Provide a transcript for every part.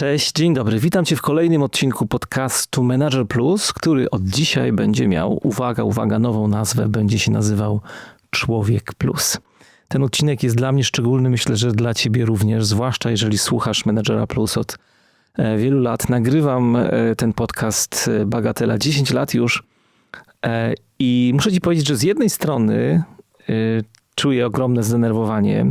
Cześć, dzień dobry. Witam Cię w kolejnym odcinku podcastu Manager Plus, który od dzisiaj będzie miał, uwaga, uwaga, nową nazwę, będzie się nazywał Człowiek Plus. Ten odcinek jest dla mnie szczególny, myślę, że dla Ciebie również, zwłaszcza jeżeli słuchasz Managera Plus od e, wielu lat. Nagrywam e, ten podcast e, Bagatela 10 lat już i muszę Ci powiedzieć, że z jednej strony czuję ogromne zdenerwowanie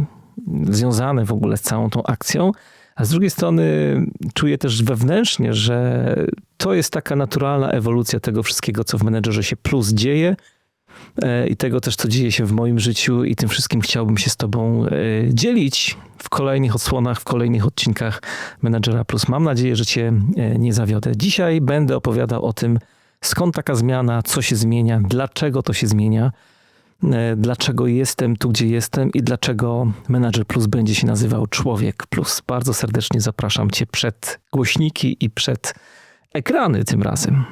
związane w ogóle z całą tą akcją, a z drugiej strony czuję też wewnętrznie, że to jest taka naturalna ewolucja tego wszystkiego, co w menedżerze się plus dzieje e, i tego też, co dzieje się w moim życiu i tym wszystkim chciałbym się z tobą e, dzielić w kolejnych odsłonach, w kolejnych odcinkach Menedżera Plus. Mam nadzieję, że cię e, nie zawiodę. Dzisiaj będę opowiadał o tym, skąd taka zmiana, co się zmienia, dlaczego to się zmienia, dlaczego jestem tu, gdzie jestem i dlaczego Manager Plus będzie się nazywał Człowiek Plus. Bardzo serdecznie zapraszam Cię przed głośniki i przed ekrany tym razem.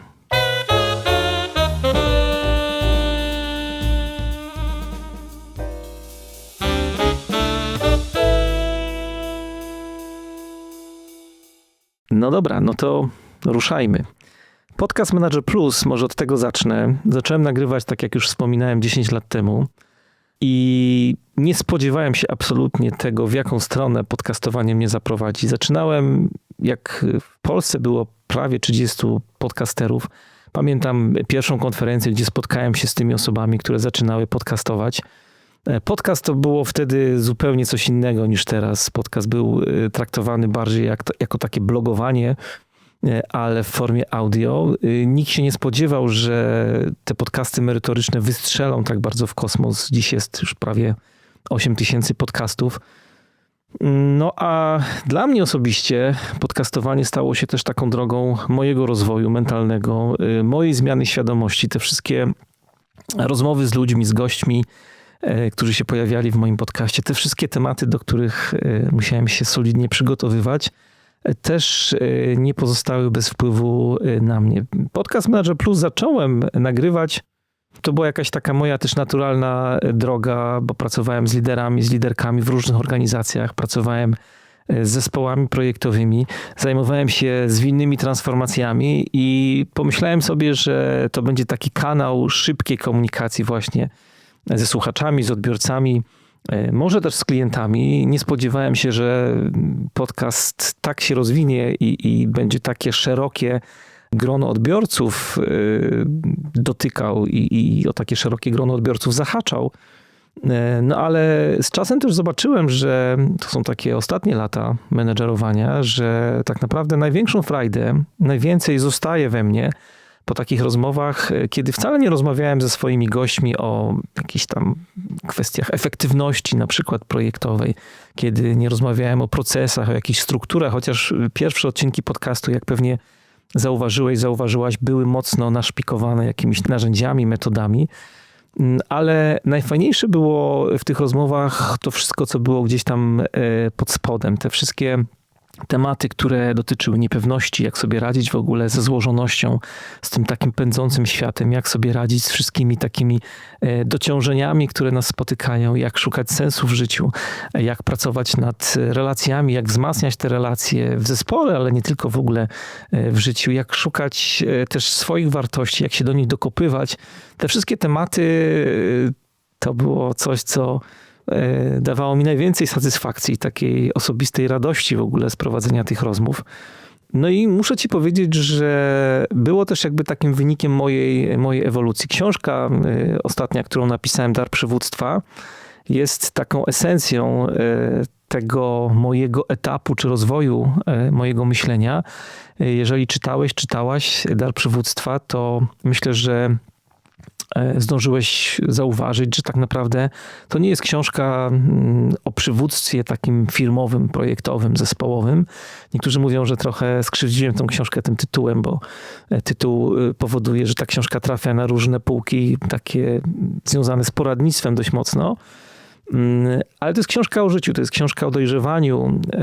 No dobra, no to ruszajmy. Podcast Manager Plus, może od tego zacznę. Zacząłem nagrywać, tak jak już wspominałem, 10 lat temu. I nie spodziewałem się absolutnie tego, w jaką stronę podcastowanie mnie zaprowadzi. Zaczynałem, jak w Polsce było prawie 30 podcasterów. Pamiętam pierwszą konferencję, gdzie spotkałem się z tymi osobami, które zaczynały podcastować. Podcast to było wtedy zupełnie coś innego niż teraz. Podcast był y, traktowany bardziej jak, jako takie blogowanie, E, ale w formie audio. E, nikt się nie spodziewał, że te podcasty merytoryczne wystrzelą tak bardzo w kosmos. Dziś jest już prawie 8 tysięcy podcastów. No a dla mnie osobiście podcastowanie stało się też taką drogą mojego rozwoju mentalnego, e, mojej zmiany świadomości. Te wszystkie rozmowy z ludźmi, z gośćmi, którzy się pojawiali w moim podcaście, te wszystkie tematy, do których musiałem się solidnie przygotowywać, też e, nie pozostały bez wpływu e, na mnie. Podcast Manager Plus zacząłem nagrywać. To była jakaś taka moja też naturalna e, droga, bo pracowałem z liderami, z liderkami w różnych organizacjach, pracowałem z zespołami projektowymi, zajmowałem się zwinnymi transformacjami i pomyślałem sobie, że to będzie taki kanał szybkiej komunikacji właśnie ze słuchaczami, z odbiorcami może też z klientami. Nie spodziewałem się, że podcast tak się rozwinie i, i będzie takie szerokie grono odbiorców e, dotykał i, i o takie szerokie grono odbiorców zahaczał. E, no ale z czasem też zobaczyłem, że to są takie ostatnie lata menedżerowania, że tak naprawdę największą frajdę, najwięcej zostaje we mnie po takich rozmowach, e, kiedy wcale nie rozmawiałem ze swoimi gośćmi o jakichś tam kwestiach efektywności, na przykład projektowej, kiedy nie rozmawiałem o procesach, o jakichś strukturach, chociaż pierwsze odcinki podcastu, jak pewnie zauważyłeś, zauważyłaś, były mocno naszpikowane jakimiś narzędziami, metodami. Mm, ale najfajniejsze było w tych rozmowach to wszystko, co było gdzieś tam e, pod spodem. Te wszystkie tematy, które dotyczyły niepewności, jak sobie radzić w ogóle ze złożonością, z tym takim pędzącym światem, jak sobie radzić z wszystkimi takimi e, dociążeniami, które nas spotykają, jak szukać sensu w życiu, jak pracować nad relacjami, jak wzmacniać te relacje w zespole, ale nie tylko w ogóle e, w życiu, jak szukać e, też swoich wartości, jak się do nich dokopywać. Te wszystkie tematy to było coś, co E, dawało mi najwięcej satysfakcji, takiej osobistej radości w ogóle z prowadzenia tych rozmów. No i muszę ci powiedzieć, że było też jakby takim wynikiem mojej, mojej ewolucji. Książka e, ostatnia, którą napisałem, Dar Przywództwa, jest taką esencją e, tego mojego etapu czy rozwoju mojego myślenia. Jeżeli czytałeś, czytałaś Dar Przywództwa, to myślę, że E, zdążyłeś zauważyć, że tak naprawdę to nie jest książka mm, o przywództwie takim firmowym, projektowym, zespołowym. Niektórzy mówią, że trochę skrzywdziłem tą książkę tym tytułem, bo e, tytuł e, powoduje, że ta książka trafia na różne półki, takie związane z poradnictwem dość mocno. Mm, ale to jest książka o życiu, to jest książka o dojrzewaniu e,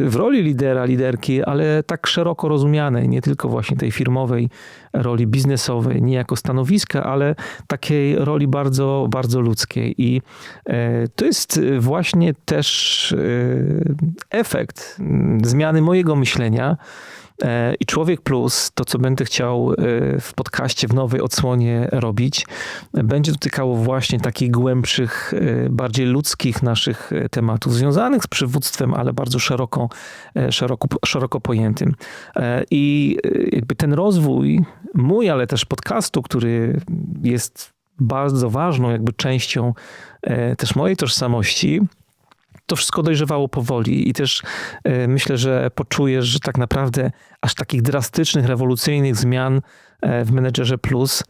w roli lidera, liderki, ale tak szeroko rozumianej, nie tylko właśnie tej firmowej roli biznesowej, nie jako stanowiska, ale takiej roli bardzo, bardzo ludzkiej. I e, to jest właśnie też e, efekt mm, zmiany mojego myślenia. E, I Człowiek Plus, to co będę chciał e, w podcaście w nowej odsłonie robić, będzie dotykało właśnie takich głębszych, e, bardziej ludzkich naszych tematów, związanych z przywództwem, ale bardzo szeroko, szeroko, szeroko pojętym. I jakby ten rozwój mój, ale też podcastu, który jest bardzo ważną jakby częścią też mojej tożsamości, to wszystko dojrzewało powoli i też e, myślę, że poczujesz, że tak naprawdę aż takich drastycznych, rewolucyjnych zmian e, w Menedżerze Plus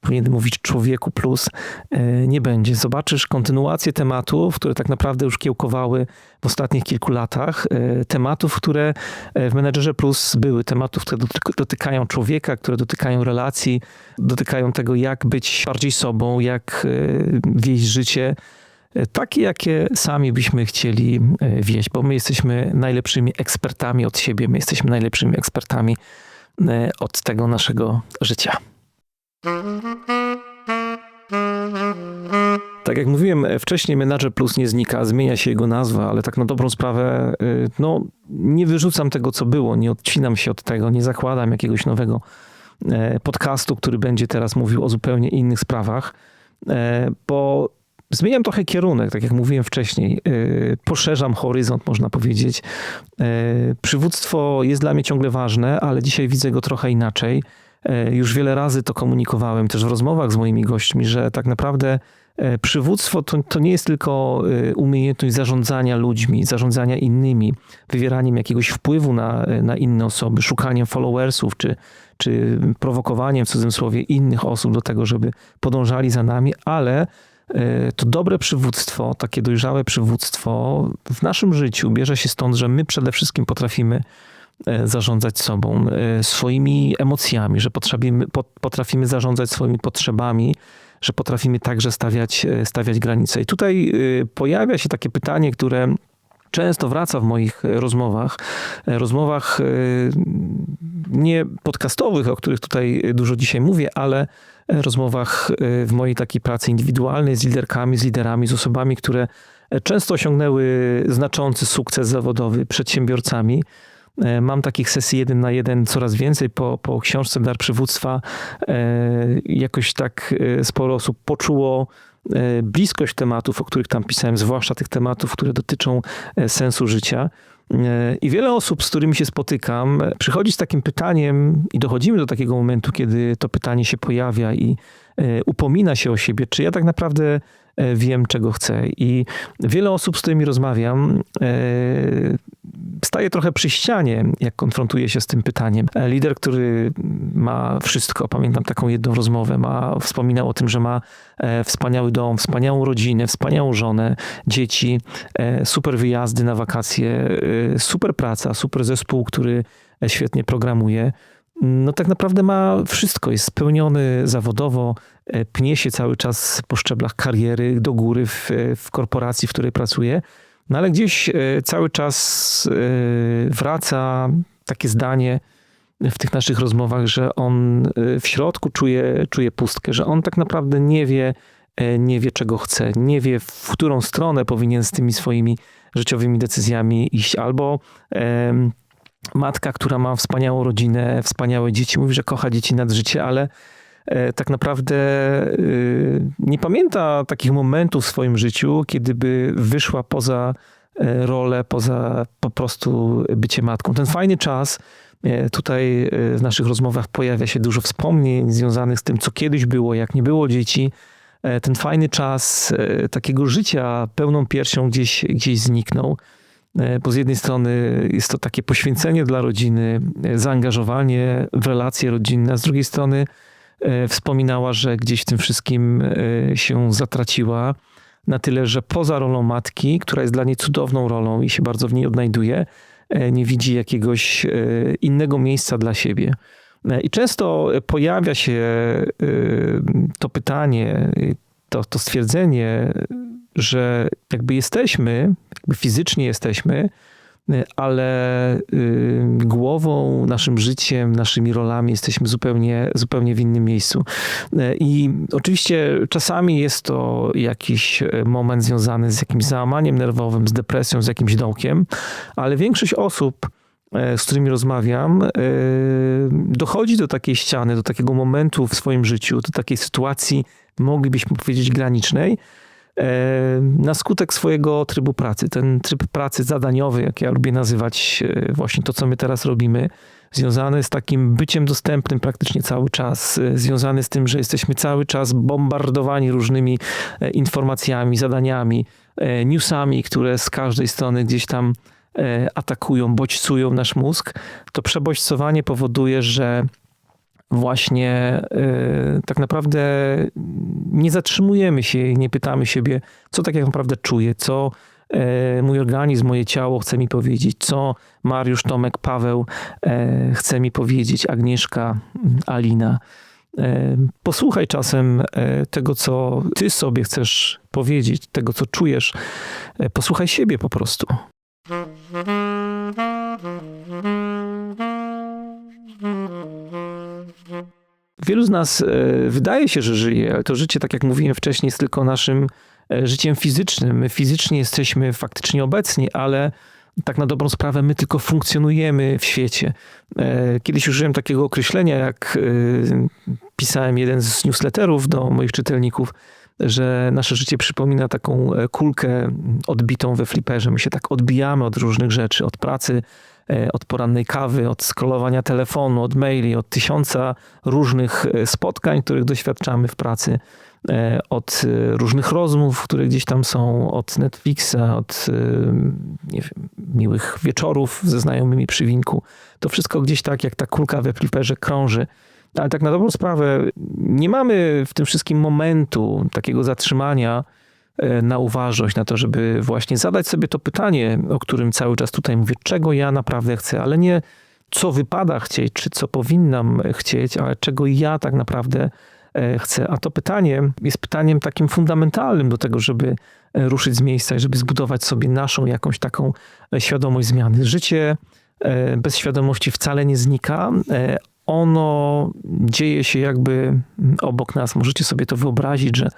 powinienem mówić człowieku plus, e, nie będzie. Zobaczysz kontynuację tematów, które tak naprawdę już kiełkowały w ostatnich kilku latach. Tematów, które w Menedżerze Plus były. Tematów, które dotykają człowieka, które dotykają relacji, dotykają tego, jak być bardziej sobą, jak wieść życie takie, jakie sami byśmy chcieli e, wieść, bo my jesteśmy najlepszymi ekspertami od siebie, my jesteśmy najlepszymi ekspertami e, od tego naszego życia. Tak jak mówiłem wcześniej, Manager Plus nie znika, zmienia się jego nazwa, ale tak na dobrą sprawę, e, no nie wyrzucam tego, co było, nie odcinam się od tego, nie zakładam jakiegoś nowego podcastu, który będzie teraz mówił o zupełnie innych sprawach, bo Zmieniam trochę kierunek, tak jak mówiłem wcześniej. Y, poszerzam horyzont, można powiedzieć. Y, przywództwo jest dla mnie ciągle ważne, ale dzisiaj widzę go trochę inaczej. Y, już wiele razy to komunikowałem też w rozmowach z moimi gośćmi, że tak naprawdę przywództwo to, to nie jest tylko umiejętność zarządzania ludźmi, zarządzania innymi, wywieraniem jakiegoś wpływu na, na inne osoby, szukaniem followersów, czy, czy prowokowaniem w cudzysłowie innych osób do tego, żeby podążali za nami, ale E, to dobre przywództwo, takie dojrzałe przywództwo w naszym życiu bierze się stąd, że my przede wszystkim potrafimy e, zarządzać sobą, e, swoimi emocjami, że potrafimy, potrafimy zarządzać swoimi potrzebami, że potrafimy także stawiać, stawiać granice. I tutaj pojawia się takie pytanie, które często wraca w moich rozmowach, rozmowach nie podcastowych, o których tutaj dużo dzisiaj mówię, ale rozmowach y, w mojej takiej pracy indywidualnej z liderkami, z liderami, z osobami, które często osiągnęły znaczący sukces zawodowy, przedsiębiorcami. E, mam takich sesji jeden na jeden coraz więcej. Po, po książce Dar Przywództwa e, jakoś tak e, sporo osób poczuło bliskość tematów, o których tam pisałem, zwłaszcza tych tematów, które dotyczą sensu życia. I wiele osób, z którymi się spotykam, przychodzi z takim pytaniem, i dochodzimy do takiego momentu, kiedy to pytanie się pojawia i e, upomina się o siebie, czy ja tak naprawdę wiem, czego chcę. I wiele osób, z którymi rozmawiam, e, staje trochę przy ścianie, jak konfrontuje się z tym pytaniem. Lider, który ma wszystko, pamiętam taką jedną rozmowę, ma, wspominał o tym, że ma wspaniały dom, wspaniałą rodzinę, wspaniałą żonę, dzieci, super wyjazdy na wakacje, super praca, super zespół, który świetnie programuje no tak naprawdę ma wszystko, jest spełniony zawodowo, e, pnie się cały czas po szczeblach kariery do góry w, w korporacji, w której pracuje, no ale gdzieś e, cały czas e, wraca takie zdanie w tych naszych rozmowach, że on w środku czuje, czuje pustkę, że on tak naprawdę nie wie, nie wie czego chce, nie wie w którą stronę powinien z tymi swoimi życiowymi decyzjami iść, albo matka, która ma wspaniałą rodzinę, wspaniałe dzieci, mówi, że kocha dzieci nad życie, ale e, tak naprawdę e, nie pamięta takich momentów w swoim życiu, kiedy by wyszła poza e, rolę, poza po prostu bycie matką. Ten fajny czas, tutaj w naszych rozmowach pojawia się dużo wspomnień związanych z tym, co kiedyś było, jak nie było dzieci. Ten fajny czas takiego życia pełną piersią gdzieś, gdzieś zniknął. E, bo z jednej strony jest to takie poświęcenie dla rodziny, e, zaangażowanie w relacje rodzinne, a z drugiej strony e, wspominała, że gdzieś w tym wszystkim się zatraciła na tyle, że poza rolą matki, która jest dla niej cudowną rolą i się bardzo w niej odnajduje, nie widzi jakiegoś innego miejsca dla siebie. I często pojawia się to pytanie, to, to stwierdzenie, że jakby jesteśmy, fizycznie jesteśmy, y, ale y, głową, naszym życiem, naszymi rolami jesteśmy zupełnie, zupełnie w innym miejscu. Y, I oczywiście czasami jest to jakiś moment związany z jakimś załamaniem nerwowym, z depresją, z jakimś dołkiem, ale większość osób, z którymi rozmawiam, dochodzi do takiej ściany, do takiego momentu w swoim życiu, do takiej sytuacji, moglibyśmy powiedzieć, granicznej, na skutek swojego trybu pracy. Ten tryb pracy zadaniowy, jak ja lubię nazywać e, właśnie to, co my teraz robimy, związany z takim byciem dostępnym praktycznie cały czas, e, związany z tym, że jesteśmy cały czas bombardowani różnymi informacjami, zadaniami, newsami, które z każdej strony gdzieś tam atakują, bodźcują nasz mózg, to przebodźcowanie powoduje, że właśnie y, tak naprawdę nie zatrzymujemy się i nie pytamy siebie, co tak naprawdę czuję, co y, mój organizm, moje ciało chce mi powiedzieć, co Mariusz, Tomek, Paweł y, chce mi powiedzieć, Agnieszka, Alina. Posłuchaj czasem tego, co ty sobie chcesz powiedzieć, tego, co czujesz. Posłuchaj siebie po prostu. Wielu z nas e, wydaje się, że żyje, ale to życie, tak jak mówiłem wcześniej, jest tylko naszym e, życiem fizycznym. My fizycznie jesteśmy faktycznie obecni, ale tak na dobrą sprawę my tylko funkcjonujemy w świecie. E, kiedyś użyłem takiego określenia, jak pisałem jeden z newsletterów do moich czytelników, że nasze życie przypomina taką kulkę odbitą we fliperze. My się tak odbijamy od różnych rzeczy, od pracy, od porannej kawy, od scrollowania telefonu, od maili, od tysiąca różnych e, spotkań, których doświadczamy w pracy, e, od różnych rozmów, które gdzieś tam są, od Netflixa, od wiem, miłych wieczorów ze znajomymi przy winku. To wszystko gdzieś tak, jak ta kulka we fliperze krąży. Ale tak na dobrą sprawę nie mamy w tym wszystkim momentu takiego zatrzymania, E, na uważność, na to, żeby właśnie zadać sobie to pytanie, o którym cały czas tutaj mówię, czego ja naprawdę chcę, ale nie co wypada chcieć, czy co powinnam chcieć, ale czego ja tak naprawdę e, chcę. A to pytanie jest pytaniem takim fundamentalnym do tego, żeby e, ruszyć z miejsca i żeby zbudować sobie naszą jakąś taką świadomość zmiany. Życie bez świadomości wcale nie znika. Ono dzieje się jakby obok nas. Możecie sobie to wyobrazić, że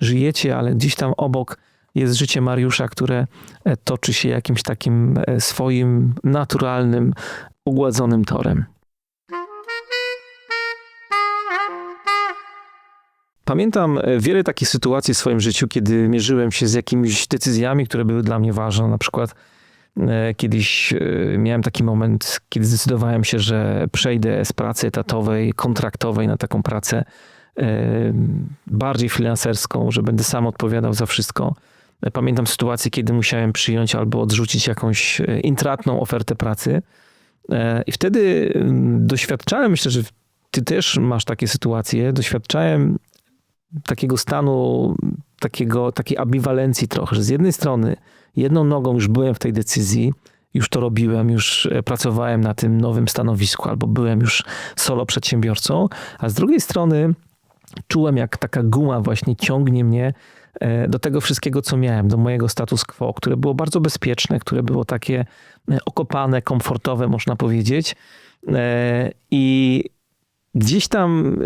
żyjecie, ale gdzieś tam obok jest życie Mariusza, które e, toczy się jakimś takim e, swoim naturalnym, ugładzonym torem. Pamiętam e, wiele takich sytuacji w swoim życiu, kiedy mierzyłem się z jakimiś decyzjami, które były dla mnie ważne. Na przykład kiedyś miałem taki moment, kiedy zdecydowałem się, że przejdę z pracy etatowej, kontraktowej na taką pracę bardziej freelancerską, że będę sam odpowiadał za wszystko. Pamiętam sytuację, kiedy musiałem przyjąć albo odrzucić jakąś e, intratną ofertę pracy. E, I wtedy doświadczałem, myślę, że ty też masz takie sytuacje, doświadczałem takiego stanu, takiego, takiej ambiwalencji trochę, że z jednej strony jedną nogą już byłem w tej decyzji, już to robiłem, już e, pracowałem na tym nowym stanowisku, albo byłem już solo przedsiębiorcą, a z drugiej strony czułem, jak taka guma właśnie ciągnie mnie e, do tego wszystkiego, co miałem, do mojego status quo, które było bardzo bezpieczne, które było takie e, okopane, komfortowe, można powiedzieć. E, I gdzieś tam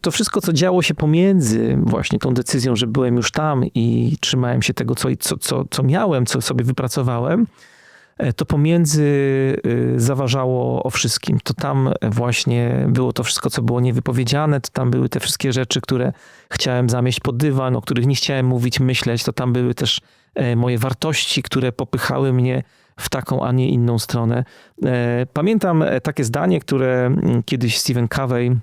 to wszystko, co działo się pomiędzy właśnie tą decyzją, że byłem już tam i trzymałem się tego, co, co, co, co miałem, co sobie wypracowałem, to pomiędzy y, zaważało o wszystkim. To tam właśnie było to wszystko, co było niewypowiedziane, to tam były te wszystkie rzeczy, które chciałem zamieść pod dywan, o których nie chciałem mówić, myśleć, to tam były też e, moje wartości, które popychały mnie w taką, a nie inną stronę. E, pamiętam takie zdanie, które mm, kiedyś Stephen Covey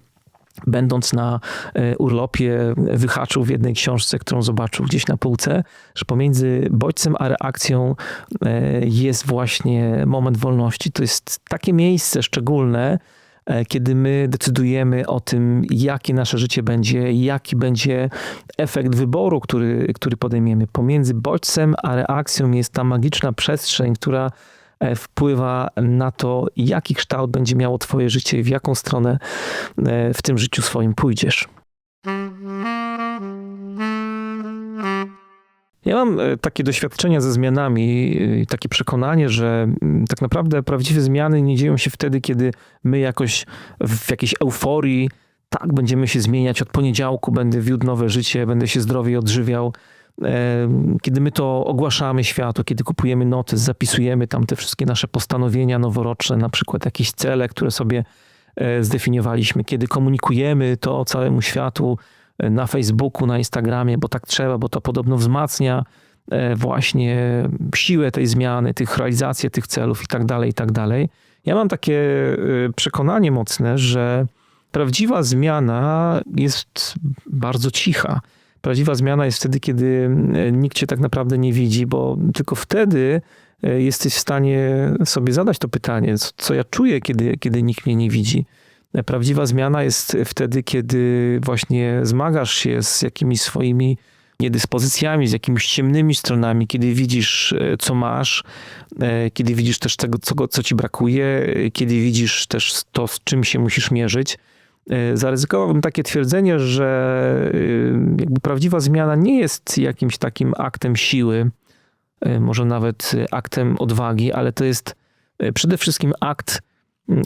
będąc na e, urlopie, wyhaczył w jednej książce, którą zobaczył gdzieś na półce, że pomiędzy bodźcem a reakcją e, jest właśnie moment wolności. To jest takie miejsce szczególne, e, kiedy my decydujemy o tym, jakie nasze życie będzie, jaki będzie efekt wyboru, który, który podejmiemy. Pomiędzy bodźcem a reakcją jest ta magiczna przestrzeń, która wpływa na to, jaki kształt będzie miało Twoje życie i w jaką stronę e, w tym życiu swoim pójdziesz. Ja mam e, takie doświadczenia ze zmianami, e, takie przekonanie, że mm, tak naprawdę prawdziwe zmiany nie dzieją się wtedy, kiedy my jakoś w jakiejś euforii, tak, będziemy się zmieniać, od poniedziałku będę wiódł nowe życie, będę się zdrowiej odżywiał. E, kiedy my to ogłaszamy światu, kiedy kupujemy noty, zapisujemy tam te wszystkie nasze postanowienia noworoczne, na przykład jakieś cele, które sobie zdefiniowaliśmy, kiedy komunikujemy to całemu światu, na Facebooku, na Instagramie, bo tak trzeba, bo to podobno wzmacnia e, właśnie siłę tej zmiany, tych realizację tych celów i tak dalej, i tak dalej. Ja mam takie e, przekonanie mocne, że prawdziwa zmiana jest bardzo cicha. Prawdziwa zmiana jest wtedy, kiedy e, nikt cię tak naprawdę nie widzi, bo tylko wtedy jesteś w stanie sobie zadać to pytanie, co ja czuję, kiedy, kiedy nikt mnie nie widzi. Prawdziwa zmiana jest wtedy, kiedy właśnie zmagasz się z jakimiś swoimi niedyspozycjami, z jakimiś ciemnymi stronami, kiedy widzisz, e, co masz, e, kiedy widzisz też tego, co, co ci brakuje, e, kiedy widzisz też to, z czym się musisz mierzyć. Zaryzykowałbym takie twierdzenie, że jakby prawdziwa zmiana nie jest jakimś takim aktem siły, może nawet aktem odwagi, ale to jest przede wszystkim akt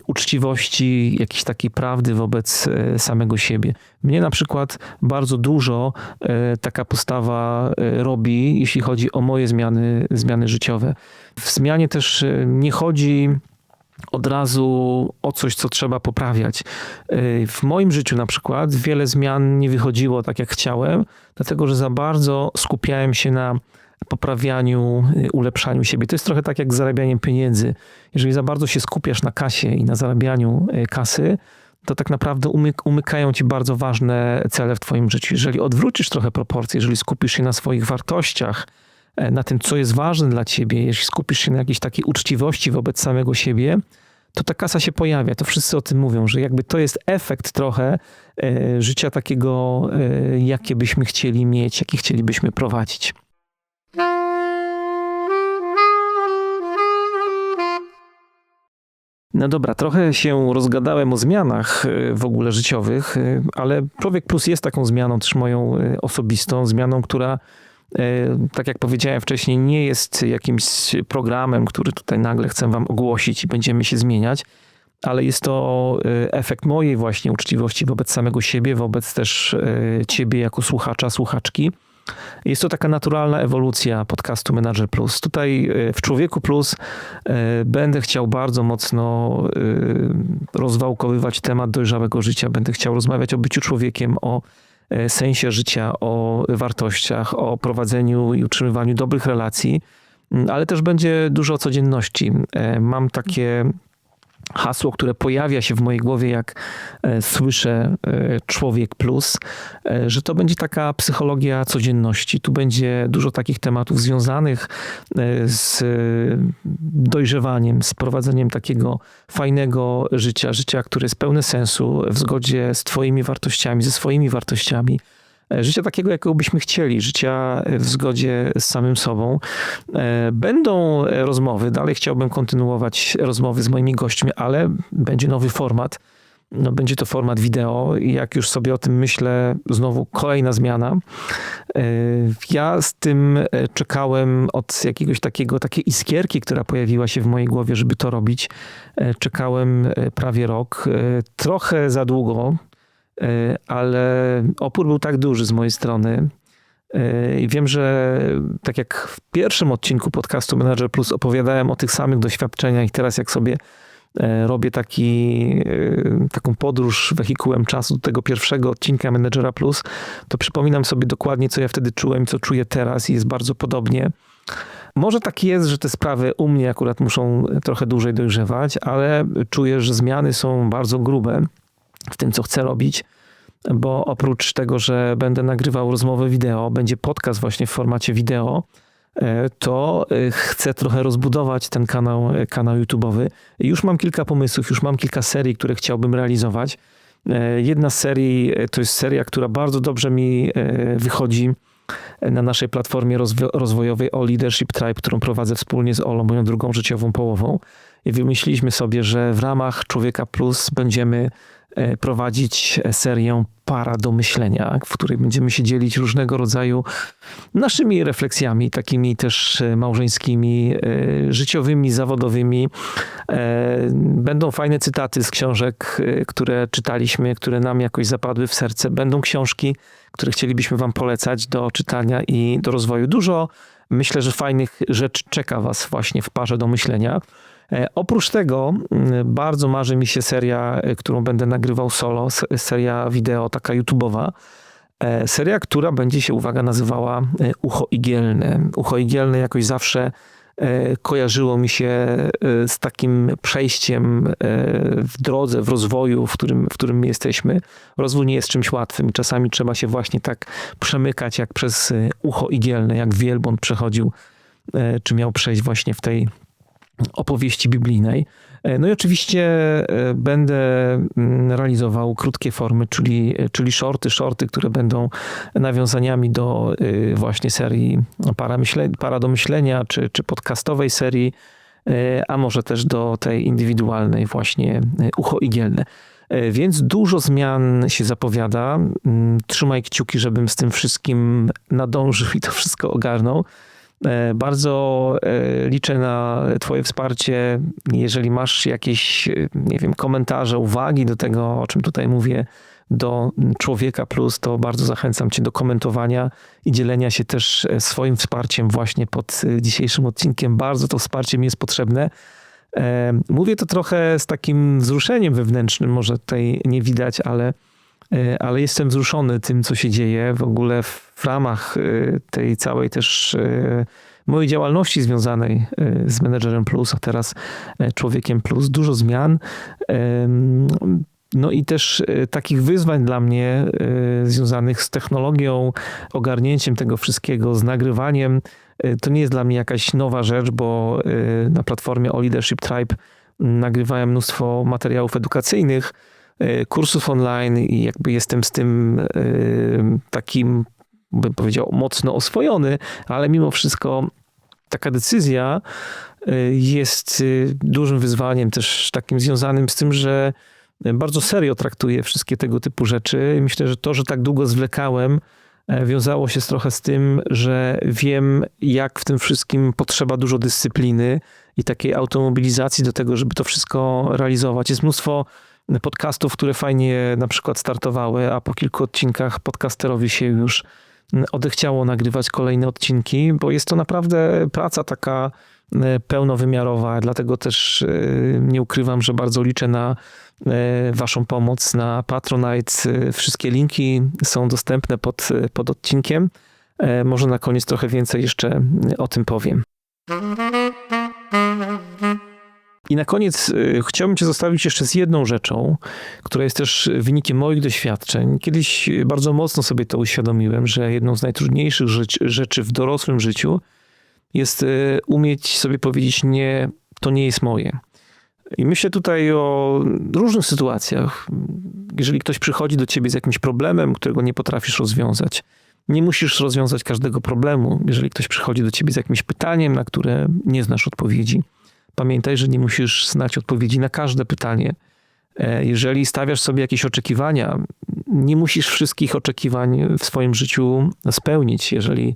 uczciwości, jakiejś takiej prawdy wobec e, samego siebie. Mnie na przykład bardzo dużo e, taka postawa e, robi, jeśli chodzi o moje zmiany, zmiany życiowe. W zmianie też nie chodzi od razu o coś, co trzeba poprawiać. W moim życiu na przykład wiele zmian nie wychodziło tak, jak chciałem, dlatego że za bardzo skupiałem się na poprawianiu, y, ulepszaniu siebie. To jest trochę tak jak z zarabianiem pieniędzy. Jeżeli za bardzo się skupiasz na kasie i na zarabianiu y, kasy, to tak naprawdę umyk, umykają ci bardzo ważne cele w twoim życiu. Jeżeli odwrócisz trochę proporcje, jeżeli skupisz się na swoich wartościach, na tym, co jest ważne dla ciebie, jeśli skupisz się na jakiejś takiej uczciwości wobec samego siebie, to ta kasa się pojawia. To wszyscy o tym mówią, że jakby to jest efekt trochę e, życia takiego, e, jakie byśmy chcieli mieć, jakie chcielibyśmy prowadzić. No dobra, trochę się rozgadałem o zmianach e, w ogóle życiowych, e, ale Człowiek Plus jest taką zmianą też moją e, osobistą, zmianą, która tak jak powiedziałem wcześniej, nie jest jakimś programem, który tutaj nagle chcę wam ogłosić i będziemy się zmieniać, ale jest to efekt mojej właśnie uczciwości wobec samego siebie, wobec też ciebie jako słuchacza, słuchaczki. Jest to taka naturalna ewolucja podcastu Manager Plus. Tutaj e, w Człowieku Plus e, będę chciał bardzo mocno e, rozwałkowywać temat dojrzałego życia. Będę chciał rozmawiać o byciu człowiekiem, o sensie życia, o wartościach, o prowadzeniu i utrzymywaniu dobrych relacji, ale też będzie dużo codzienności. Mam takie hasło, które pojawia się w mojej głowie, jak e, słyszę e, człowiek plus, e, że to będzie taka psychologia codzienności. Tu będzie dużo takich tematów związanych z dojrzewaniem, z prowadzeniem takiego fajnego życia, życia, które jest pełne sensu, w zgodzie z Twoimi wartościami, ze swoimi wartościami życia takiego, jakiego byśmy chcieli, życia w zgodzie z samym sobą. E, będą rozmowy, dalej chciałbym kontynuować rozmowy z moimi gośćmi, ale będzie nowy format. No, będzie to format wideo i jak już sobie o tym myślę, znowu kolejna zmiana. E, ja z tym czekałem od jakiegoś takiego, takiej iskierki, która pojawiła się w mojej głowie, żeby to robić. Czekałem prawie rok, trochę za długo, E, ale opór był tak duży z mojej strony. E, I wiem, że tak jak w pierwszym odcinku podcastu Manager Plus opowiadałem o tych samych doświadczeniach, i teraz jak sobie e, robię taki, taką podróż wehikułem czasu do tego pierwszego odcinka Managera Plus, to przypominam sobie dokładnie, co ja wtedy czułem, co czuję teraz, i jest bardzo podobnie. Może tak jest, że te sprawy u mnie akurat muszą trochę dłużej dojrzewać, ale czuję, że zmiany są bardzo grube w tym, co chcę robić, bo oprócz tego, że będę nagrywał rozmowę wideo, będzie podcast właśnie w formacie wideo, e, to e, chcę trochę rozbudować ten kanał, e, kanał YouTube'owy. Już mam kilka pomysłów, już mam kilka serii, które chciałbym realizować. Jedna z serii to jest seria, która bardzo dobrze mi wychodzi na naszej platformie rozwojowej o Leadership Tribe, którą prowadzę wspólnie z Olą, moją drugą życiową połową. I wymyśliliśmy sobie, że w ramach Człowieka Plus będziemy prowadzić serię Para do myślenia, w której będziemy się dzielić różnego rodzaju naszymi refleksjami, takimi też e, małżeńskimi, życiowymi, zawodowymi. Będą fajne cytaty z książek, które czytaliśmy, które nam jakoś zapadły w serce. Będą książki, które chcielibyśmy Wam polecać do czytania i do rozwoju. Dużo myślę, że fajnych rzeczy czeka Was właśnie w parze do myślenia. E, oprócz tego bardzo marzy mi się seria, e, którą będę nagrywał solo, seria wideo taka YouTube'owa. E, seria, która będzie się, uwaga, nazywała Ucho Igielne. Ucho Igielne jakoś zawsze kojarzyło mi się z takim przejściem w drodze, w rozwoju, w którym, w którym jesteśmy. Rozwój nie jest czymś łatwym. Czasami trzeba się właśnie tak przemykać, jak przez ucho igielne, jak wielbłąd przechodził, czy miał przejść właśnie w tej opowieści biblijnej. E, no i oczywiście e, będę mm, realizował krótkie formy, czyli, czyli shorty, shorty, które będą nawiązaniami do e, właśnie serii Para, myśle, para do myślenia, czy, czy podcastowej serii, a może też do tej indywidualnej właśnie ucho igielne. Więc dużo zmian się zapowiada. Mm, trzymaj kciuki, żebym z tym wszystkim nadążył i to wszystko ogarnął. E, bardzo e, liczę na Twoje wsparcie. Jeżeli masz jakieś, e, nie wiem, komentarze, uwagi do tego, o czym tutaj mówię, do Człowieka Plus, to bardzo zachęcam Cię do komentowania i dzielenia się też swoim wsparciem właśnie pod dzisiejszym odcinkiem. Bardzo to wsparcie mi jest potrzebne. Mówię to trochę z takim wzruszeniem wewnętrznym, może tutaj nie widać, ale ale jestem wzruszony tym, co się dzieje w ogóle w ramach e, tej całej też e, mojej działalności związanej z Menedżerem Plus, a teraz Człowiekiem Plus. Dużo zmian. No i też takich wyzwań dla mnie związanych z technologią, ogarnięciem tego wszystkiego, z nagrywaniem. To nie jest dla mnie jakaś nowa rzecz, bo na platformie O Leadership Tribe nagrywałem mnóstwo materiałów edukacyjnych E, kursów online i jakby jestem z tym e, takim, bym powiedział, mocno oswojony, ale mimo wszystko taka decyzja e, jest dużym wyzwaniem też takim związanym z tym, że bardzo serio traktuję wszystkie tego typu rzeczy. Myślę, że to, że tak długo zwlekałem, wiązało się trochę z tym, że wiem, jak w tym wszystkim potrzeba dużo dyscypliny i takiej automobilizacji do tego, żeby to wszystko realizować. Jest mnóstwo podcastów, które fajnie na przykład startowały, a po kilku odcinkach podcasterowi się już odechciało nagrywać kolejne odcinki, bo jest to naprawdę praca taka e, pełnowymiarowa, dlatego też e, nie ukrywam, że bardzo liczę na e, Waszą pomoc na Patronite. Wszystkie linki są dostępne pod, pod odcinkiem. Może na koniec trochę więcej jeszcze o tym powiem. I na koniec y, chciałbym Cię zostawić jeszcze z jedną rzeczą, która jest też wynikiem moich doświadczeń. Kiedyś bardzo mocno sobie to uświadomiłem, że jedną z najtrudniejszych rzeczy w dorosłym życiu jest y, umieć sobie powiedzieć: Nie, to nie jest moje. I myślę tutaj o różnych sytuacjach. Jeżeli ktoś przychodzi do ciebie z jakimś problemem, którego nie potrafisz rozwiązać, nie musisz rozwiązać każdego problemu. Jeżeli ktoś przychodzi do ciebie z jakimś pytaniem, na które nie znasz odpowiedzi, Pamiętaj, że nie musisz znać odpowiedzi na każde pytanie. E, jeżeli stawiasz sobie jakieś oczekiwania, nie musisz wszystkich oczekiwań w swoim życiu spełnić. Jeżeli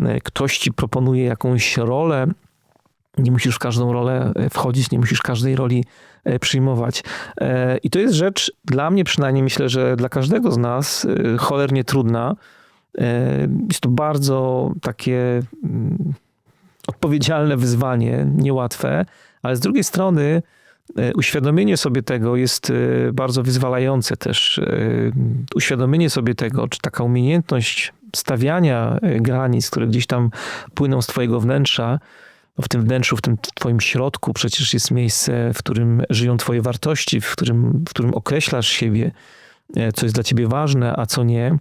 e, ktoś ci proponuje jakąś rolę, nie musisz w każdą rolę e, wchodzić, nie musisz każdej roli przyjmować. I to jest rzecz dla mnie przynajmniej, myślę, że dla każdego z nas cholernie trudna. Jest to bardzo takie mm, odpowiedzialne wyzwanie, niełatwe, ale z drugiej strony e, uświadomienie sobie tego jest e, bardzo wyzwalające też. E, uświadomienie sobie tego, czy taka umiejętność stawiania granic, które gdzieś tam płyną z twojego wnętrza, no w tym wnętrzu, w tym twoim środku przecież jest miejsce, w którym żyją twoje wartości, w którym, w którym określasz siebie, co jest dla ciebie ważne, a co nie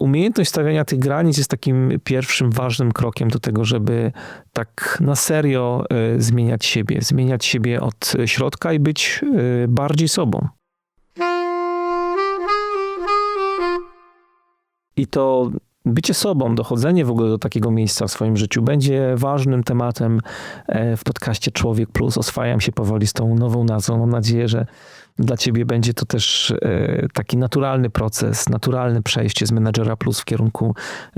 umiejętność stawiania tych granic jest takim pierwszym ważnym krokiem do tego, żeby tak na serio e, zmieniać siebie, zmieniać siebie od środka i być e, bardziej sobą. I to bycie sobą, dochodzenie w ogóle do takiego miejsca w swoim życiu będzie ważnym tematem w podcaście Człowiek Plus. Oswajam się powoli z tą nową nazwą. Mam nadzieję, że dla ciebie będzie to też taki naturalny proces, naturalne przejście z menadżera plus w kierunku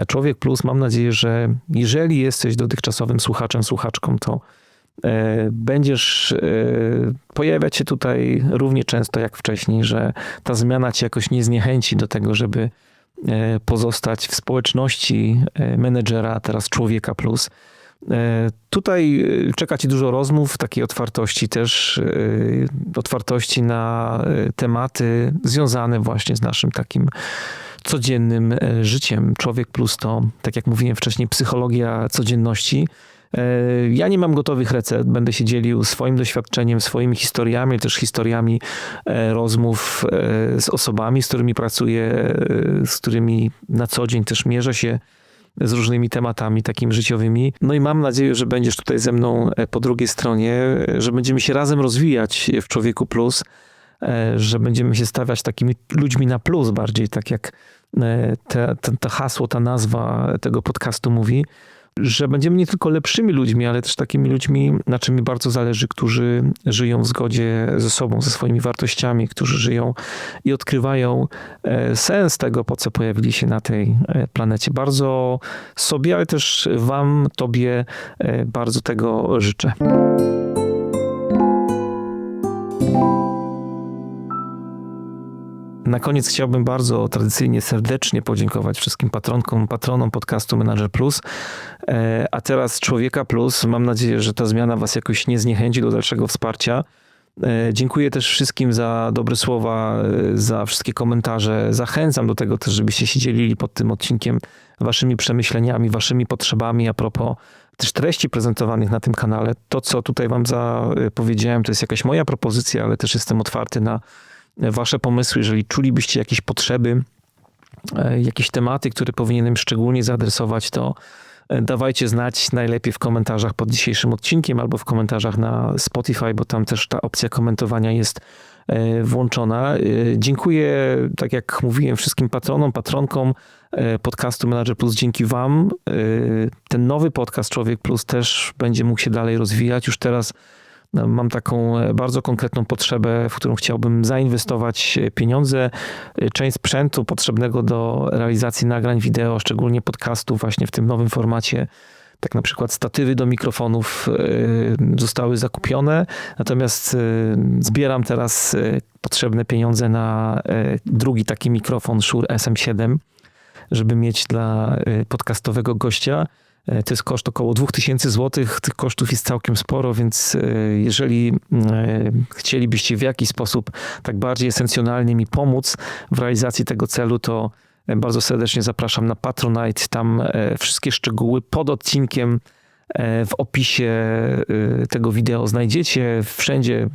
człowiek plus. Mam nadzieję, że jeżeli jesteś dotychczasowym słuchaczem, słuchaczką, to E, będziesz e, pojawiać się tutaj równie często jak wcześniej, że ta zmiana cię jakoś nie zniechęci do tego, żeby e, pozostać w społeczności menedżera, teraz człowieka plus. Tutaj czeka Ci dużo rozmów, takiej otwartości też, otwartości na tematy związane właśnie z naszym takim codziennym życiem. Człowiek plus to, tak jak mówiłem wcześniej, psychologia codzienności E, ja nie mam gotowych recept, będę się dzielił swoim doświadczeniem, swoimi historiami, też historiami e, rozmów e, z osobami, z którymi pracuję, z którymi na co dzień też mierzę się z różnymi tematami takimi życiowymi. No i mam nadzieję, że będziesz tutaj ze mną po drugiej stronie, że będziemy się razem rozwijać w Człowieku Plus, że będziemy się stawiać takimi ludźmi na plus bardziej, tak jak te hasło, ta nazwa tego podcastu mówi że będziemy nie tylko lepszymi ludźmi, ale też takimi ludźmi, na czym mi bardzo zależy, którzy żyją w zgodzie ze sobą, ze swoimi wartościami, którzy żyją i odkrywają e, sens tego, po co pojawili się na tej e, planecie. Bardzo sobie, ale też Wam, Tobie e, bardzo tego życzę. Na koniec chciałbym bardzo tradycyjnie, serdecznie podziękować wszystkim patronkom, patronom podcastu Manager Plus. E, a teraz Człowieka Plus. Mam nadzieję, że ta zmiana Was jakoś nie zniechęci do dalszego wsparcia. E, dziękuję też wszystkim za dobre słowa, e, za wszystkie komentarze. Zachęcam do tego też, żebyście się dzielili pod tym odcinkiem waszymi przemyśleniami, waszymi potrzebami a propos też treści prezentowanych na tym kanale. To, co tutaj wam zapowiedziałem, to jest jakaś moja propozycja, ale też jestem otwarty na wasze pomysły, jeżeli czulibyście jakieś potrzeby, e, jakieś tematy, które powinienem szczególnie zaadresować, to e, dawajcie znać najlepiej w komentarzach pod dzisiejszym odcinkiem albo w komentarzach na Spotify, bo tam też ta opcja komentowania jest e, włączona. Dziękuję, tak jak mówiłem, wszystkim patronom, patronkom podcastu Manager Plus. Dzięki Wam ten nowy podcast Człowiek Plus też będzie mógł się dalej rozwijać. Już teraz mam taką e, bardzo konkretną potrzebę, w którą chciałbym zainwestować e, pieniądze. E, część sprzętu potrzebnego do realizacji nagrań wideo, szczególnie podcastów właśnie w tym nowym formacie tak na przykład statywy do mikrofonów zostały zakupione, natomiast zbieram teraz potrzebne pieniądze na drugi taki mikrofon Shure SM7, żeby mieć dla podcastowego gościa. E, to jest koszt około 2000 zł. Tych kosztów jest całkiem sporo, więc e, jeżeli e, chcielibyście w jakiś sposób tak bardziej esencjonalnie mi pomóc w realizacji tego celu, to bardzo serdecznie zapraszam na Patronite. Tam wszystkie szczegóły pod odcinkiem w opisie tego wideo znajdziecie. Wszędzie,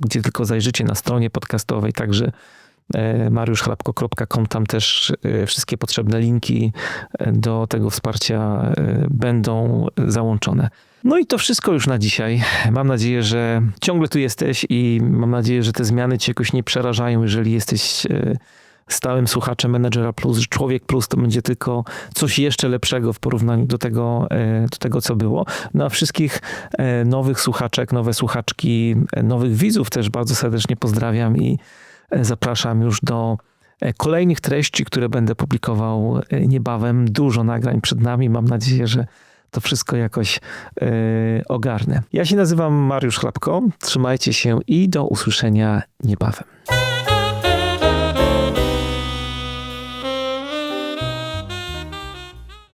gdzie tylko zajrzycie na stronie podcastowej, także mariuszchlapko.com. Tam też e, wszystkie potrzebne linki e, do tego wsparcia będą załączone. No i to wszystko już na dzisiaj. Mam nadzieję, że ciągle tu jesteś i mam nadzieję, że te zmiany cię jakoś nie przerażają, jeżeli jesteś stałym słuchaczem Managera Plus, że Człowiek Plus to będzie tylko coś jeszcze lepszego w porównaniu do tego, do tego co było. No a wszystkich nowych słuchaczek, nowe słuchaczki, nowych widzów też bardzo serdecznie pozdrawiam i Zapraszam już do e, kolejnych treści, które będę publikował e, niebawem. Dużo nagrań przed nami. Mam nadzieję, że to wszystko jakoś yy, ogarnę. Ja się nazywam Mariusz Chlapko. Trzymajcie się i do usłyszenia niebawem.